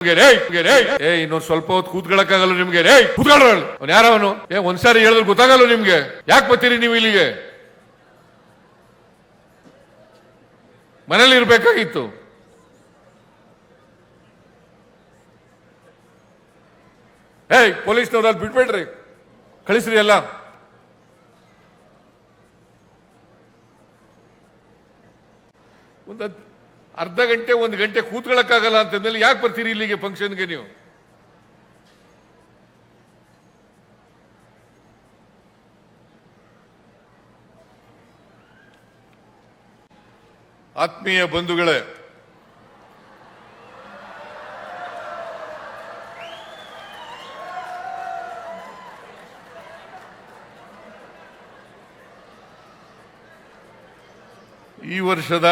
ಏ, ಇನ್ನೊಂದ್ ಸ್ವಲ್ಪ ಹೊತ್ತು ಕೂತ್ಕೊಳ್ಳಕ್ಕಾಗಲ್ಲ ನಿಮ್ಗೆ ರೇ ಕೂತ್ಕೊಳ್ಳ ಅವ್ನು ಯಾರವನು ಏ ಒಂದ್ಸಾರಿ ಹೇಳಿದ್ರೆ ಗೊತ್ತಾಗಲ್ಲ ನಿಮ್ಗೆ. ಯಾಕೆ ಬರ್ತೀರಿ ನೀವು ಇಲ್ಲಿಗೆ? ಮನೇಲಿ ಇರ್ಬೇಕಾಗಿತ್ತು. ಏಯ್, ಪೊಲೀಸ್ನವ್ರು ಅಲ್ಲಿ ಬಿಟ್ಬೇಡ್ರಿ. ಕಳಿಸ್ರಿ ಎಲ್ಲ. ಒಂದು ಅರ್ಧ ಗಂಟೆ, ಒಂದು ಗಂಟೆ ಕೂತ್ಕೊಳ್ಳಕ್ಕಾಗಲ್ಲ ಅಂತಂದ್ಮೇಲೆ ಯಾಕೆ ಬರ್ತೀರಿ ಇಲ್ಲಿಗೆ ಫಂಕ್ಷನ್ಗೆ ನೀವು? ಆತ್ಮೀಯ ಬಂಧುಗಳೇ, ಈ ವರ್ಷದ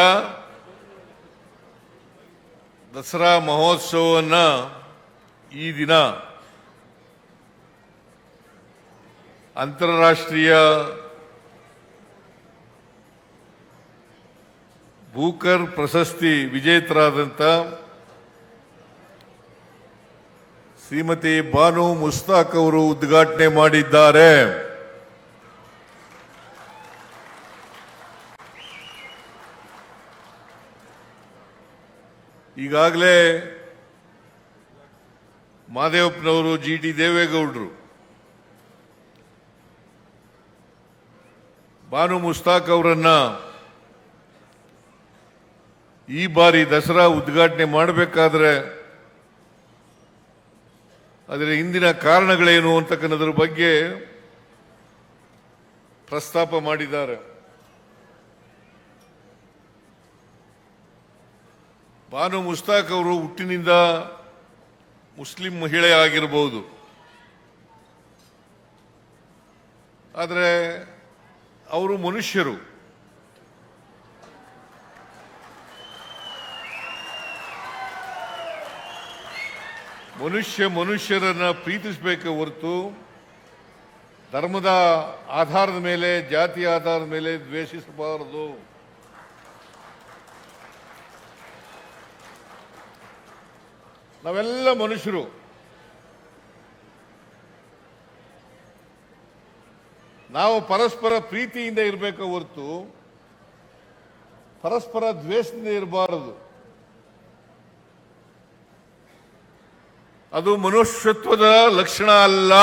ದಸರಾ ಮಹೋತ್ಸವವನ್ನು ಈ ದಿನ ಅಂತಾರಾಷ್ಟ್ರೀಯ ಬೂಕರ್ ಪ್ರಶಸ್ತಿ ವಿಜೇತರಾದಂಥ ಶ್ರೀಮತಿ ಬಾನು ಮುಸ್ತಾಕ್ ಅವರು ಉದ್ಘಾಟನೆ ಮಾಡಿದ್ದಾರೆ. ಈಗಾಗಲೇ ಮಾದೇವಪ್ಪನವರು ಜಿ ಟಿ ದೇವೇಗೌಡರು ಬಾನು ಮುಸ್ತಾಕ್ ಅವರನ್ನ ಈ ಬಾರಿ ದಸರಾ ಉದ್ಘಾಟನೆ ಮಾಡಬೇಕಾದ್ರೆ ಅದರ ಹಿಂದಿನ ಕಾರಣಗಳೇನು ಅಂತಕ್ಕನ್ನೋದ್ರ ಬಗ್ಗೆ ಪ್ರಸ್ತಾಪ ಮಾಡಿದ್ದಾರೆ. ಬಾನು ಮುಸ್ತಾಕ್ ಅವರು ಹುಟ್ಟಿನಿಂದ ಮುಸ್ಲಿಂ ಮಹಿಳೆ ಆಗಿರಬಹುದು ಆದರೆ ಅವರು ಮನುಷ್ಯರು. ಮನುಷ್ಯ ಮನುಷ್ಯರನ್ನ ಪ್ರೀತಿಸಬೇಕೆ ಹೊರತು ಧರ್ಮದ ಆಧಾರದ ಮೇಲೆ, ಜಾತಿ ಆಧಾರದ ಮೇಲೆ ದ್ವೇಷಿಸಬಾರದು. ನಾವೆಲ್ಲ ಮನುಷ್ಯರು. ನಾವು ಪರಸ್ಪರ ಪ್ರೀತಿಯಿಂದ ಇರಬೇಕು ಹೊರತು ಪರಸ್ಪರ ದ್ವೇಷದಿಂದ ಇರಬಾರದು. ಅದು ಮನುಷ್ಯತ್ವದ ಲಕ್ಷಣ ಅಲ್ಲ.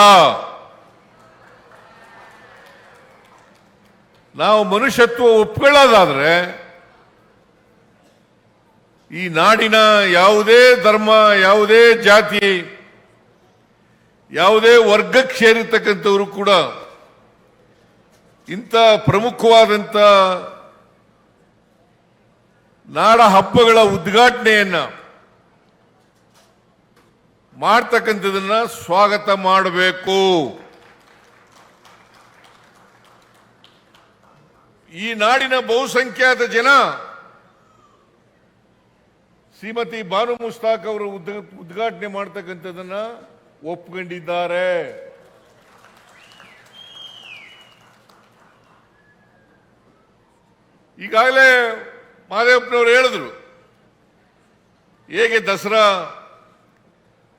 ನಾವು ಮನುಷ್ಯತ್ವ ಒಪ್ಕೊಳ್ಳೋದಾದ್ರೆ ಈ ನಾಡಿನ ಯಾವುದೇ ಧರ್ಮ, ಯಾವುದೇ ಜಾತಿ, ಯಾವುದೇ ವರ್ಗಕ್ಕೆ ಸೇರಿರ್ತಕ್ಕಂಥವರು ಕೂಡ ಇಂಥ ಪ್ರಮುಖವಾದಂಥ ನಾಡ ಹಬ್ಬಗಳ ಉದ್ಘಾಟನೆಯನ್ನ ಮಾಡ್ತಕ್ಕಂಥದನ್ನ ಸ್ವಾಗತ ಮಾಡಬೇಕು. ಈ ನಾಡಿನ ಬಹುಸಂಖ್ಯಾತ ಜನ ಶ್ರೀಮತಿ ಬಾನು ಮುಸ್ತಾಕ್ ಅವರು ಉದ್ಘ- ಉದ್ಘಾಟನೆ ಮಾಡ್ತಕ್ಕಂಥದ್ದನ್ನ ಒಪ್ಕೊಂಡಿದ್ದಾರೆ. ಈಗಾಗಲೇ ಮಾದೇವಪ್ಪನವರು ಹೇಳಿದ್ರು, ಹೇಗೆ ದಸರಾ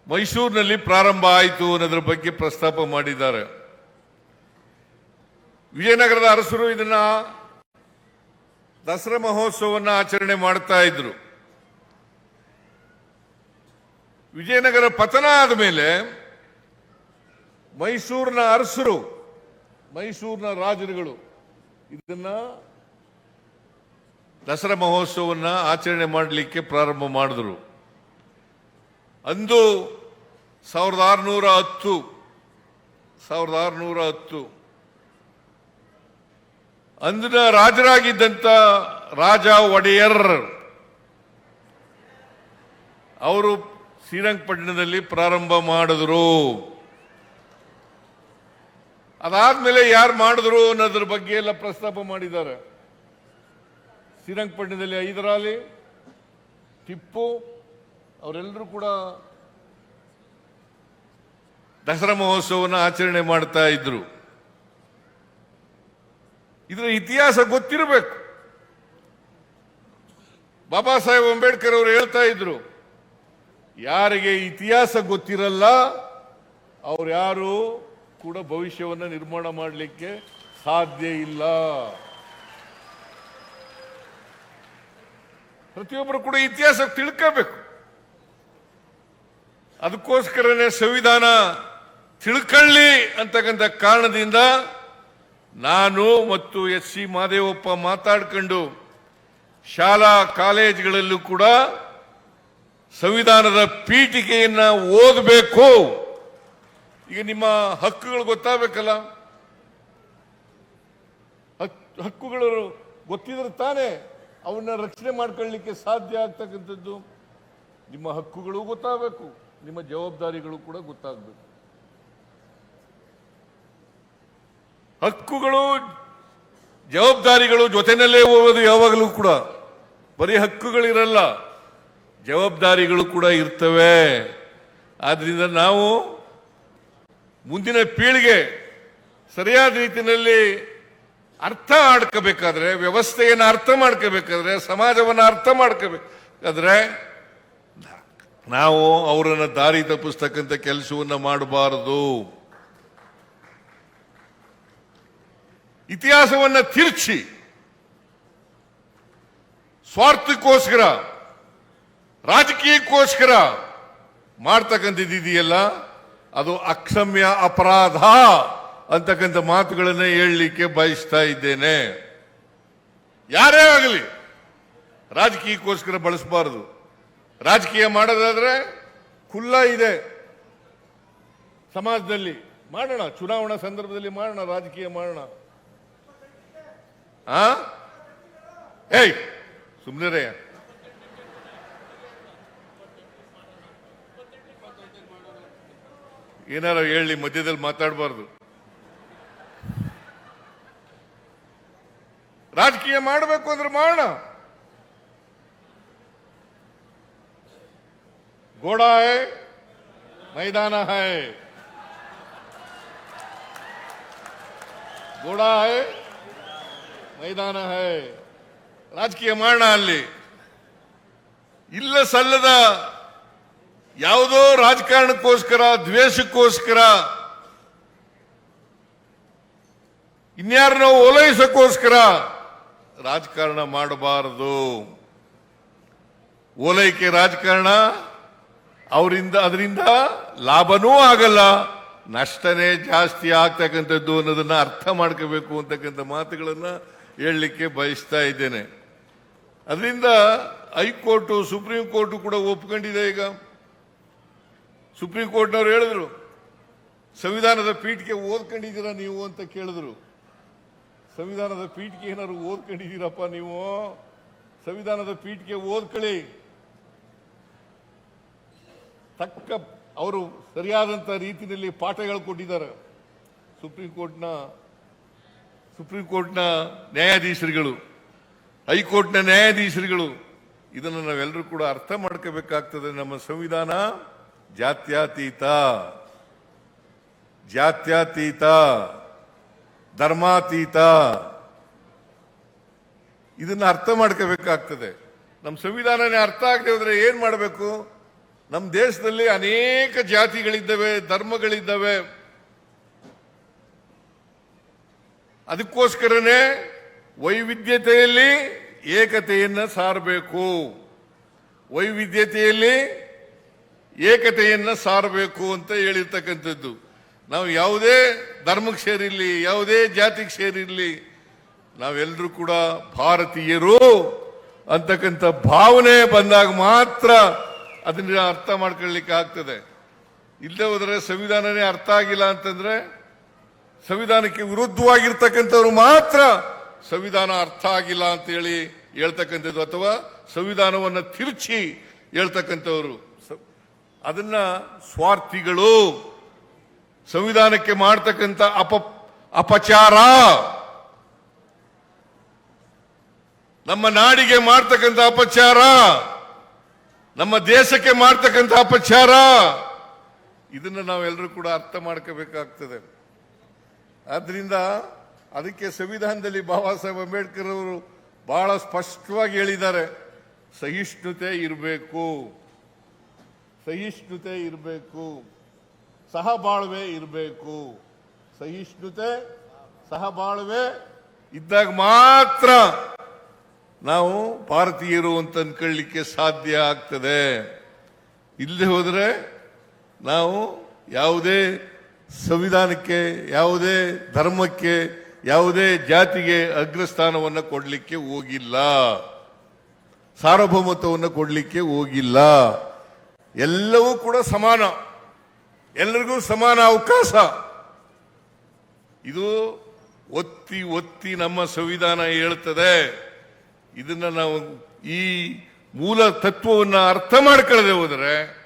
ಮೈಸೂರಿನಲ್ಲಿ ಪ್ರಾರಂಭ ಆಯಿತು ಅನ್ನೋದ್ರ ಬಗ್ಗೆ ಪ್ರಸ್ತಾಪ ಮಾಡಿದ್ದಾರೆ. ವಿಜಯನಗರದ ಅರಸರು ಇದನ್ನ ದಸರಾ ಮಹೋತ್ಸವವನ್ನು ಆಚರಣೆ ಮಾಡ್ತಾ ಇದ್ರು. ವಿಜಯನಗರ ಪತನ ಆದ ಮೇಲೆ ಮೈಸೂರಿನ ಅರಸರು, ಮೈಸೂರಿನ ರಾಜರುಗಳು ಇದನ್ನ ದಸರಾ ಮಹೋತ್ಸವವನ್ನು ಆಚರಣೆ ಮಾಡಲಿಕ್ಕೆ ಪ್ರಾರಂಭ ಮಾಡಿದ್ರು. ಅಂದು ಸಾವಿರದ ಆರುನೂರ ಹತ್ತು, ಸಾವಿರದ ಆರುನೂರ ಹತ್ತು, ಅಂದಿನ ರಾಜರಾಗಿದ್ದಂಥ ರಾಜ ಒಡೆಯರ್, ಅವರು ಶ್ರೀರಂಗಪಟ್ಟಣದಲ್ಲಿ ಪ್ರಾರಂಭ ಮಾಡಿದ್ರು. ಅದಾದ್ಮೇಲೆ ಯಾರು ಮಾಡಿದ್ರು ಅನ್ನೋದ್ರ ಬಗ್ಗೆ ಎಲ್ಲ ಪ್ರಸ್ತಾಪ ಮಾಡಿದ್ದಾರೆ. ಶ್ರೀರಂಗಪಟ್ಟಣದಲ್ಲಿ ಐದರಾಲಿ ಟಿಪ್ಪು, ಅವರೆಲ್ಲರೂ ಕೂಡ ದಸರಾ ಮಹೋತ್ಸವವನ್ನು ಆಚರಣೆ ಮಾಡ್ತಾ ಇದ್ರು. ಇದರ ಇತಿಹಾಸ ಗೊತ್ತಿರಬೇಕು. ಬಾಬಾ ಸಾಹೇಬ್ ಅಂಬೇಡ್ಕರ್ ಅವರು ಹೇಳ್ತಾ ಇದ್ರು ಯಾರಿಗೆ ಇತಿಹಾಸ ಗೊತ್ತಿರಲ್ಲ, ಅವ್ರು ಯಾರು ಕೂಡ ಭವಿಷ್ಯವನ್ನು ನಿರ್ಮಾಣ ಮಾಡಲಿಕ್ಕೆ ಸಾಧ್ಯ ಇಲ್ಲ. ಪ್ರತಿಯೊಬ್ಬರು ಕೂಡ ಇತಿಹಾಸ ತಿಳ್ಕೋಬೇಕು. ಅದಕ್ಕೋಸ್ಕರನೇ ಸಂವಿಧಾನ ತಿಳ್ಕೊಳ್ಳಿ ಅಂತಕ್ಕಂಥ ಕಾರಣದಿಂದ ನಾನು ಮತ್ತು ಎಸ್ ಸಿ ಮಾದೇವಪ್ಪ ಮಾತಾಡ್ಕೊಂಡು ಶಾಲಾ ಕಾಲೇಜುಗಳಲ್ಲೂ ಕೂಡ ಸಂವಿಧಾನದ ಪೀಠಿಕೆಯನ್ನ ಓದಬೇಕು. ಈಗ ನಿಮ್ಮ ಹಕ್ಕುಗಳು ಗೊತ್ತಾಗಬೇಕಲ್ಲ? ಹಕ್- ಹಕ್ಕುಗಳು ಗೊತ್ತಿದ್ರೆ ತಾನೇ ಅವನ್ನ ರಕ್ಷಣೆ ಮಾಡ್ಕೊಳ್ಳಿಕ್ಕೆ ಸಾಧ್ಯ ಆಗ್ತಕ್ಕಂಥದ್ದು. ನಿಮ್ಮ ಹಕ್ಕುಗಳು ಗೊತ್ತಾಗಬೇಕು. ನಿಮ್ಮ ಜವಾಬ್ದಾರಿಗಳು ಕೂಡ ಗೊತ್ತಾಗಬೇಕು. ಹಕ್ಕುಗಳು, ಜವಾಬ್ದಾರಿಗಳು ಜೊತೆಯಲ್ಲೇ ಹೋಗೋದು ಯಾವಾಗಲೂ ಕೂಡ. ಬರೀ ಹಕ್ಕುಗಳಿರಲ್ಲ. ಜವಾಬ್ದಾರಿಗಳು ಕೂಡ ಇರ್ತವೆ. ಆದ್ರಿಂದ ನಾವು ಮುಂದಿನ ಪೀಳಿಗೆ ಸರಿಯಾದ ರೀತಿಯಲ್ಲಿ ಅರ್ಥ ಮಾಡ್ಕೋಬೇಕಾದ್ರೆ, ವ್ಯವಸ್ಥೆಯನ್ನು ಅರ್ಥ ಮಾಡ್ಕೋಬೇಕಾದ್ರೆ, ಸಮಾಜವನ್ನು ಅರ್ಥ ಮಾಡ್ಕೋಬೇಕಾದ್ರೆ ನಾವು ಅವರನ್ನು ದಾರಿ ತಪ್ಪಿಸ್ತಕ್ಕಂಥ ಕೆಲಸವನ್ನು ಮಾಡಬಾರದು. ಇತಿಹಾಸವನ್ನ ತಿರುಚಿ, ಸ್ವಾರ್ಥಕ್ಕೋಸ್ಕರ ರಾಜಕೀಯಕ್ಕೋಸ್ಕರ ಮಾಡ್ತಕ್ಕಂಥದ್ದಿದೆಯಲ್ಲ, ಅದು ಅಕ್ಷಮ್ಯ ಅಪರಾಧ ಅಂತಕ್ಕಂಥ ಮಾತುಗಳನ್ನ ಹೇಳಲಿಕ್ಕೆ ಬಯಸ್ತಾ ಇದ್ದೇನೆ. ಯಾರೇ ಆಗಲಿ, ರಾಜಕೀಯಕ್ಕೋಸ್ಕರ ಬಳಸಬಾರದು. ರಾಜಕೀಯ ಮಾಡೋದಾದ್ರೆ ಖುಲ್ಲ ಇದೆ. ಸಮಾಜದಲ್ಲಿ ಮಾಡೋಣ, ಚುನಾವಣಾ ಸಂದರ್ಭದಲ್ಲಿ ಮಾಡೋಣ, ರಾಜಕೀಯ ಮಾಡೋಣ. ಆ? ಏಯ್ ಸುಮ್ಮನೆ ಏನಾರ ಹೇಳಿ ಮಧ್ಯದಲ್ಲಿ ಮಾತಾಡಬಾರ್ದು. ರಾಜಕೀಯ ಮಾಡಬೇಕು ಅಂದ್ರೆ ಮಾಡೋಣ. ಗೋಡ ಹೈ, ಮೈದಾನ ಹೈ. ಗೋಡ ಹೈ, ಮೈದಾನ ಹೈ. ರಾಜಕೀಯ ಮಾಡೋಣ ಅಲ್ಲಿ. ಇಲ್ಲ ಸಲ್ಲದ ಯಾವುದೋ ರಾಜಕಾರಣಕ್ಕೋಸ್ಕರ, ದ್ವೇಷಕ್ಕೋಸ್ಕರ, ಇನ್ಯಾರನ್ನೋ ಓಲೈಸಕ್ಕೋಸ್ಕರ ರಾಜಕಾರಣ ಮಾಡಬಾರದು. ಓಲೈಕೆ ರಾಜಕಾರಣ, ಅವರಿಂದ, ಅದರಿಂದ ಲಾಭನೂ ಆಗಲ್ಲ. ನಷ್ಟನೇ ಜಾಸ್ತಿ ಆಗ್ತಕ್ಕಂಥದ್ದು ಅನ್ನೋದನ್ನ ಅರ್ಥ ಮಾಡ್ಕೋಬೇಕು ಅಂತಕ್ಕಂಥ ಮಾತುಗಳನ್ನ ಹೇಳಲಿಕ್ಕೆ ಬಯಸ್ತಾ ಇದ್ದೇನೆ. ಅದರಿಂದ ಹೈಕೋರ್ಟು, ಸುಪ್ರೀಂ ಕೋರ್ಟು ಕೂಡ ಒಪ್ಕೊಂಡಿದೆ ಈಗ. ಸುಪ್ರೀಂ ಕೋರ್ಟ್ನವ್ರು ಹೇಳಿದ್ರು, ಸಂವಿಧಾನದ ಪೀಠಕ್ಕೆ ಓದ್ಕೊಂಡಿದ್ದೀರಾ ನೀವು ಅಂತ ಕೇಳಿದ್ರು. ಸಂವಿಧಾನದ ಪೀಠಕ್ಕೆ ಏನಾದ್ರು ಓದ್ಕೊಂಡಿದ್ದೀರಪ್ಪ ನೀವು? ಸಂವಿಧಾನದ ಪೀಠಕ್ಕೆ ಓದ್ಕೊಳ್ಳಿ. ತಕ್ಕ ಅವರು ಸರಿಯಾದಂಥ ರೀತಿಯಲ್ಲಿ ಪಾಠಗಳು ಕೊಟ್ಟಿದ್ದಾರೆ. ಸುಪ್ರೀಂ ಕೋರ್ಟ್ನ ಸುಪ್ರೀಂ ಕೋರ್ಟ್ನ ನ್ಯಾಯಾಧೀಶರುಗಳು, ಹೈಕೋರ್ಟ್ನ ನ್ಯಾಯಾಧೀಶರುಗಳು, ಇದನ್ನು ನಾವೆಲ್ಲರೂ ಕೂಡ ಅರ್ಥ ಮಾಡ್ಕೋಬೇಕಾಗ್ತದೆ ನಮ್ಮ ಸಂವಿಧಾನ. ಜಾತ್ಯತೀತ. ಜಾತ್ಯಾತೀತ. ಧರ್ಮಾತೀತ. ಇದನ್ನು ಅರ್ಥ ಮಾಡ್ಕೋಬೇಕಾಗ್ತದೆ. ನಮ್ಮ ಸಂವಿಧಾನನೇ ಅರ್ಥ ಆಗದೆ ಹೋದ್ರೆ ಏನು ಮಾಡಬೇಕು? ನಮ್ಮ ದೇಶದಲ್ಲಿ ಅನೇಕ ಜಾತಿಗಳಿದ್ದಾವೆ, ಧರ್ಮಗಳಿದ್ದಾವೆ. ಅದಕ್ಕೋಸ್ಕರನೇ ವೈವಿಧ್ಯತೆಯಲ್ಲಿ ಏಕತೆಯನ್ನು ಸಾರಬೇಕು. ವೈವಿಧ್ಯತೆಯಲ್ಲಿ ಏಕತೆಯನ್ನ ಸಾರಬೇಕು ಅಂತ ಹೇಳಿರ್ತಕ್ಕಂಥದ್ದು. ನಾವು ಯಾವುದೇ ಧರ್ಮಕ್ಕೆ ಸೇರಿರಲಿ, ಯಾವುದೇ ಜಾತಿಗೆ ಸೇರಿರಲಿ, ನಾವೆಲ್ಲರೂ ಕೂಡ ಭಾರತೀಯರು ಅಂತಕ್ಕಂಥ ಭಾವನೆ ಬಂದಾಗ ಮಾತ್ರ ಅದನ್ನ ಅರ್ಥ ಮಾಡ್ಕೊಳ್ಳಿಕ್ಕೆ ಆಗ್ತದೆ. ಇಲ್ಲದೆ ಹೋದರೆ ಸಂವಿಧಾನನೇ ಅರ್ಥ ಆಗಿಲ್ಲ ಅಂತಂದ್ರೆ ಸಂವಿಧಾನಕ್ಕೆ ವಿರುದ್ಧವಾಗಿರ್ತಕ್ಕಂಥವ್ರು ಮಾತ್ರ ಸಂವಿಧಾನ ಅರ್ಥ ಆಗಿಲ್ಲ ಅಂತ ಹೇಳಿ ಹೇಳ್ತಕ್ಕಂಥದ್ದು ಅಥವಾ ಸಂವಿಧಾನವನ್ನು ತಿರುಚಿ ಹೇಳ್ತಕ್ಕಂಥವ್ರು. ಅದನ್ನ ಸ್ವಾರ್ಥಿಗಳು ಸಂವಿಧಾನಕ್ಕೆ ಮಾಡ್ತಕ್ಕಂಥ ಅಪ ಅಪಚಾರ. ನಮ್ಮ ನಾಡಿಗೆ ಮಾಡ್ತಕ್ಕಂಥ ಅಪಚಾರ. ನಮ್ಮ ದೇಶಕ್ಕೆ ಮಾಡ್ತಕ್ಕಂಥ ಅಪಚಾರ. ಇದನ್ನ ನಾವೆಲ್ಲರೂ ಕೂಡ ಅರ್ಥ ಮಾಡ್ಕೋಬೇಕಾಗ್ತದೆ. ಆದ್ರಿಂದ ಅದಕ್ಕೆ ಸಂವಿಧಾನದಲ್ಲಿ ಬಾಬಾ ಸಾಹೇಬ್ ಅಂಬೇಡ್ಕರ್ ಅವರು ಬಹಳ ಸ್ಪಷ್ಟವಾಗಿ ಹೇಳಿದ್ದಾರೆ. ಸಹಿಷ್ಣುತೆ ಇರಬೇಕು. ಸಹಿಷ್ಣುತೆ ಇರಬೇಕು, ಸಹಬಾಳ್ವೆ ಇರಬೇಕು. ಸಹಿಷ್ಣುತೆ, ಸಹಬಾಳ್ವೆ ಇದ್ದಾಗ ಮಾತ್ರ ನಾವು ಭಾರತೀಯರು ಅಂತ ಅನ್ಕೊಳ್ಳಿಕ್ಕೆ ಸಾಧ್ಯ ಆಗ್ತದೆ. ಇಲ್ಲದೆ ಹೋದರೆ ನಾವು ಯಾವುದೇ ಸಂವಿಧಾನಕ್ಕೆ, ಯಾವುದೇ ಧರ್ಮಕ್ಕೆ, ಯಾವುದೇ ಜಾತಿಗೆ ಅಗ್ರಸ್ಥಾನವನ್ನು ಕೊಡಲಿಕ್ಕೆ ಹೋಗಿಲ್ಲ. ಸಾರ್ವಭೌಮತ್ವವನ್ನು ಕೊಡಲಿಕ್ಕೆ ಹೋಗಿಲ್ಲ. ಎಲ್ಲವೂ ಕೂಡ ಸಮಾನ. ಎಲ್ಲರಿಗೂ ಸಮಾನ ಅವಕಾಶ. ಇದು ಒತ್ತಿ ಒತ್ತಿ ನಮ್ಮ ಸಂವಿಧಾನ ಹೇಳ್ತದೆ. ಇದನ್ನ ನಾವು ಈ ಮೂಲ ತತ್ವವನ್ನು ಅರ್ಥ ಮಾಡ್ಕೊಳ್ಳದೆ ಹೋದರೆ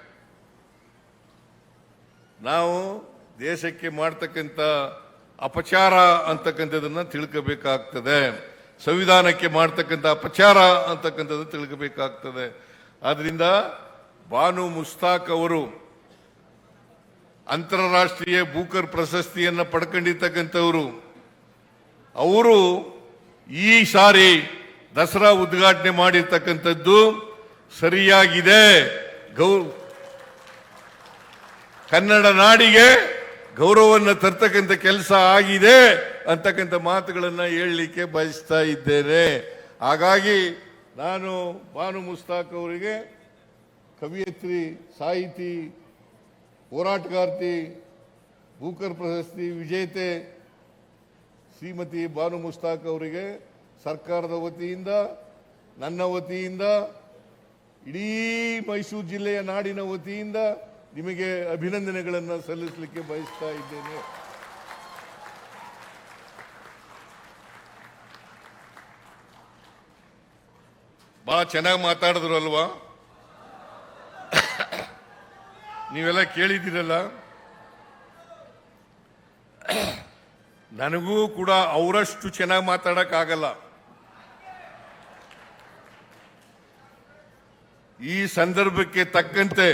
ನಾವು ದೇಶಕ್ಕೆ ಮಾಡ್ತಕ್ಕಂಥ ಅಪಚಾರ ಅಂತಕ್ಕಂಥದನ್ನ ತಿಳ್ಕೋಬೇಕಾಗ್ತದೆ. ಸಂವಿಧಾನಕ್ಕೆ ಮಾಡ್ತಕ್ಕಂಥ ಅಪಚಾರ ಅಂತಕ್ಕಂಥದ್ದು ತಿಳ್ಕೋಬೇಕಾಗ್ತದೆ. ಆದ್ರಿಂದ ಬಾನು ಮುಸ್ತಾಕ್ ಅವರು ಅಂತಾರಾಷ್ಟ್ರೀಯ ಬೂಕರ್ ಪ್ರಶಸ್ತಿಯನ್ನು ಪಡ್ಕೊಂಡಿರ್ತಕ್ಕಂಥವರು. ಅವರು ಈ ಸಾರಿ ದಸರಾ ಉದ್ಘಾಟನೆ ಮಾಡಿರ್ತಕ್ಕಂಥದ್ದು ಸರಿಯಾಗಿದೆ. ಗೌ, ಕನ್ನಡ ನಾಡಿಗೆ ಗೌರವವನ್ನು ತರ್ತಕ್ಕಂಥ ಕೆಲಸ ಆಗಿದೆ ಅಂತಕ್ಕಂಥ ಮಾತುಗಳನ್ನು ಹೇಳಲಿಕ್ಕೆ ಬಯಸ್ತಾ ಇದ್ದೇನೆ. ಹಾಗಾಗಿ ನಾನು ಬಾನು ಮುಸ್ತಾಕ್ ಅವರಿಗೆ ಕವಿಯತ್ರಿ, ಸಾಹಿತಿ, ಹೋರಾಟಗಾರ್ತಿ, ಭೂಕರ್ ಪ್ರಶಸ್ತಿ, ವಿಜೇತೆ ಶ್ರೀಮತಿ ಬಾನು ಮುಸ್ತಾಕ್ ಅವರಿಗೆ ಸರ್ಕಾರದ ವತಿಯಿಂದ, ನನ್ನ ವತಿಯಿಂದ, ಇಡೀ ಮೈಸೂರು ಜಿಲ್ಲೆಯ ನಾಡಿನ ವತಿಯಿಂದ ನಿಮಗೆ ಅಭಿನಂದನೆಗಳನ್ನು ಸಲ್ಲಿಸಲಿಕ್ಕೆ ಬಯಸ್ತಾ ಇದ್ದೇನೆ. ಬಹಳ ಚೆನ್ನಾಗಿ ಮಾತಾಡಿದ್ರು ಅಲ್ವಾ? ನೀವೆಲ್ಲ ಕೇಳಿದ್ದೀರಲ್ಲ? ನನಗೂ ಕೂಡ ಅವರಷ್ಟು ಚೆನ್ನಾಗಿ ಮಾತಾಡೋಕ್ಕಾಗಲ್ಲ. ಈ ಸಂದರ್ಭಕ್ಕೆ ತಕ್ಕಂತೆ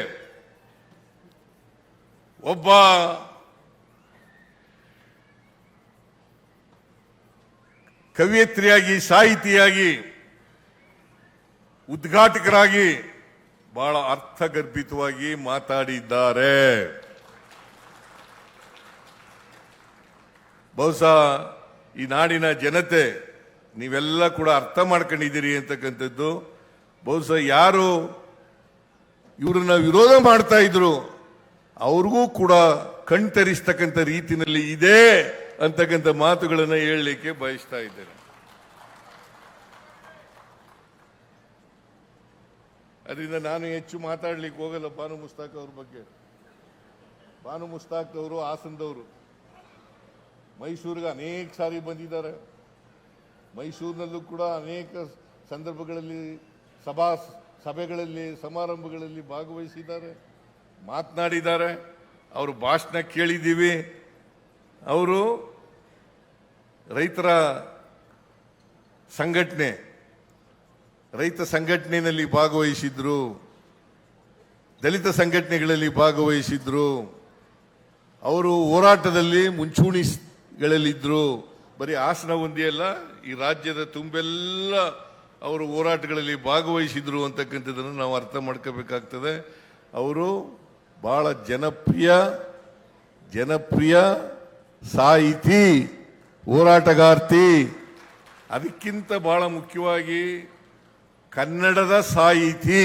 ಒಬ್ಬ ಕವಿಯತ್ರಿಯಾಗಿ ಸಾಹಿತಿಯಾಗಿ ಉದ್ಘಾಟಕರಾಗಿ ಬಹಳ ಅರ್ಥಗರ್ಭಿತವಾಗಿ ಮಾತಾಡಿದ್ದಾರೆ. ಬಹುಶಃ ಈ ನಾಡಿನ ಜನತೆ ನೀವೆಲ್ಲ ಕೂಡ ಅರ್ಥ ಮಾಡ್ಕೊಂಡಿದ್ದೀರಿ ಅಂತಕ್ಕಂಥದ್ದು. ಬಹುಶಃ ಯಾರು ಇವರನ್ನ ವಿರೋಧ ಮಾಡ್ತಾ ಇದ್ರು, ಅವ್ರಿಗೂ ಕೂಡ ಕಣ್ತರಿಸ್ತಕ್ಕಂಥ ರೀತಿಯಲ್ಲಿ ಇದೆ ಅಂತಕ್ಕಂಥ ಮಾತುಗಳನ್ನು ಹೇಳಲಿಕ್ಕೆ ಬಯಸ್ತಾ ಇದ್ದೇನೆ. ಅದರಿಂದ ನಾನು ಹೆಚ್ಚು ಮಾತಾಡ್ಲಿಕ್ಕೆ ಹೋಗಲ್ಲ ಬಾನು ಮುಸ್ತಾಕ್ ಅವ್ರ ಬಗ್ಗೆ. ಬಾನು ಮುಸ್ತಾಕ್ ಅವರು, ಹಾಸನದವರು. ಮೈಸೂರಿಗೆ ಅನೇಕ ಸಾರಿ ಬಂದಿದ್ದಾರೆ. ಮೈಸೂರಿನಲ್ಲೂ ಕೂಡ ಅನೇಕ ಸಂದರ್ಭಗಳಲ್ಲಿ ಸಭಾ ಸಭೆಗಳಲ್ಲಿ, ಸಮಾರಂಭಗಳಲ್ಲಿ ಭಾಗವಹಿಸಿದ್ದಾರೆ, ಮಾತನಾಡಿದ್ದಾರೆ. ಅವರು ಭಾಷಣ ಕೇಳಿದ್ದೀವಿ. ಅವರು ರೈತರ ಸಂಘಟನೆ ರೈತ ಸಂಘಟನೆಯಲ್ಲಿ ಭಾಗವಹಿಸಿದ್ರು, ದಲಿತ ಸಂಘಟನೆಗಳಲ್ಲಿ ಭಾಗವಹಿಸಿದ್ರು, ಅವರು ಹೋರಾಟದಲ್ಲಿ ಮುಂಚೂಣಿಗಳಲ್ಲಿದ್ದರು ಬರೀ ಆಸನ ಹೊಂದಿಯಲ್ಲ ಈ ರಾಜ್ಯದ ತುಂಬೆಲ್ಲ ಅವರು ಹೋರಾಟಗಳಲ್ಲಿ ಭಾಗವಹಿಸಿದ್ರು ಅಂತಕ್ಕಂಥದ್ದನ್ನು ನಾವು ಅರ್ಥ ಮಾಡ್ಕೋಬೇಕಾಗ್ತದೆ. ಅವರು ಬಹಳ ಜನಪ್ರಿಯ ಜನಪ್ರಿಯ ಸಾಹಿತಿ, ಹೋರಾಟಗಾರ್ತಿ. ಅದಕ್ಕಿಂತ ಬಹಳ ಮುಖ್ಯವಾಗಿ ಕನ್ನಡದ ಸಾಹಿತಿ.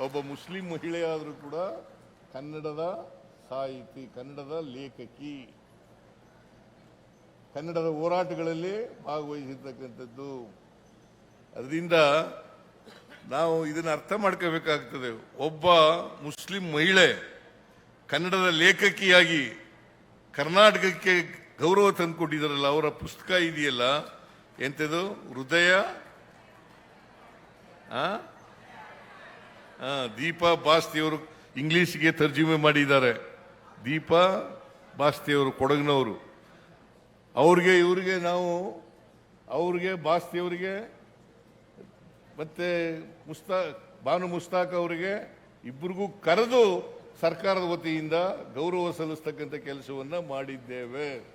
ಒಬ್ಬ ಮುಸ್ಲಿಂ ಮಹಿಳೆಯಾದರೂ ಕೂಡ ಕನ್ನಡದ ಸಾಹಿತಿ, ಕನ್ನಡದ ಲೇಖಕಿ. ಕನ್ನಡದ ಹೋರಾಟಗಳಲ್ಲಿ ಭಾಗವಹಿಸಿರ್ತಕ್ಕಂಥದ್ದು. ಅದರಿಂದ ನಾವು ಇದನ್ನು ಅರ್ಥ ಮಾಡ್ಕೋಬೇಕಾಗ್ತದೆ. ಒಬ್ಬ ಮುಸ್ಲಿಂ ಮಹಿಳೆ ಕನ್ನಡದ ಲೇಖಕಿಯಾಗಿ ಕರ್ನಾಟಕಕ್ಕೆ ಗೌರವ ತಂದುಕೊಟ್ಟಿದ್ದಾರಲ್ಲ, ಅವರ ಪುಸ್ತಕ ಇದೆಯಲ್ಲ, ಎಂಥದ್ದು? ಹೃದಯ ದೀಪಾ ಬಾಸ್ತಿಯವರು ಇಂಗ್ಲಿಷ್ಗೆ ತರ್ಜುಮೆ ಮಾಡಿದ್ದಾರೆ. ದೀಪಾ ಬಾಸ್ತಿಯವರು, ಕೊಡಗಿನವರು. ಅವ್ರಿಗೆ, ಇವ್ರಿಗೆ ನಾವು, ಅವ್ರಿಗೆ, ಬಾಸ್ತಿಯವರಿಗೆ, ಮತ್ತೆ ಮುಸ್ತಾ ಬಾನು ಮುಸ್ತಾಕ್ ಅವರಿಗೆ ಇಬ್ಬರಿಗೂ ಕರೆದು ಸರ್ಕಾರದ ವತಿಯಿಂದ ಗೌರವ ಸಲ್ಲಿಸ್ತಕ್ಕಂಥ ಕೆಲಸವನ್ನು ಮಾಡಿದ್ದೇವೆ.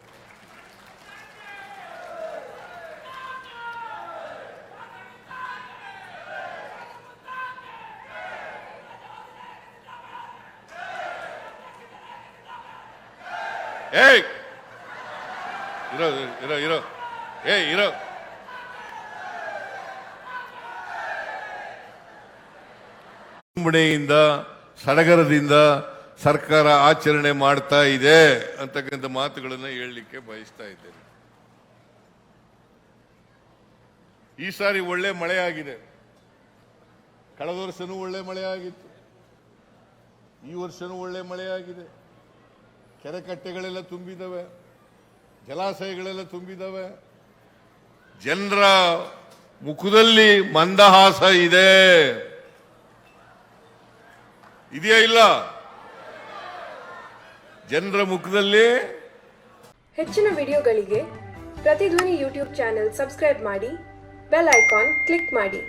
ಏಯ್! ಇರೋ ಇರೋ ಇರೋ. ಏಯ್, ಇರೋ. ಚುನಾವಣೆಯಿಂದ ಸಡಗರದಿಂದ ಸರ್ಕಾರ ಆಚರಣೆ ಮಾಡ್ತಾ ಇದೆ ಅಂತಕ್ಕಂಥ ಮಾತುಗಳನ್ನ ಹೇಳಲಿಕ್ಕೆ ಬಯಸ್ತಾ ಇದ್ದೇನೆ. ಈ ಸಾರಿ ಒಳ್ಳೆ ಮಳೆ ಆಗಿದೆ. ಕಳೆದ ವರ್ಷನೂ ಒಳ್ಳೆ ಮಳೆ ಆಗಿತ್ತು. ಈ ವರ್ಷನೂ ಒಳ್ಳೆ ಮಳೆ ಆಗಿದೆ. ಕೆರೆ ಕಟ್ಟೆಗಳೆಲ್ಲ ತುಂಬಿದವೆ, ಜಲಾಶಯಗಳೆಲ್ಲ ತುಂಬಿದವೆ. ಜನರ ಮುಖದಲ್ಲಿ ಮಂದಹಾಸ ಇದೆ. ಇದೆಯಾ ಇಲ್ಲ? ಜನರ ಮುಖದಲ್ಲಿ? ಹೆಚ್ಚಿನ ವಿಡಿಯೋಗಳಿಗೆ ಪ್ರತಿಧ್ವನಿ ಯೂಟ್ಯೂಬ್ ಚಾನೆಲ್ ಸಬ್ಸ್ಕ್ರೈಬ್ ಮಾಡಿ, ಬೆಲ್ ಐಕಾನ್ ಕ್ಲಿಕ್ ಮಾಡಿ.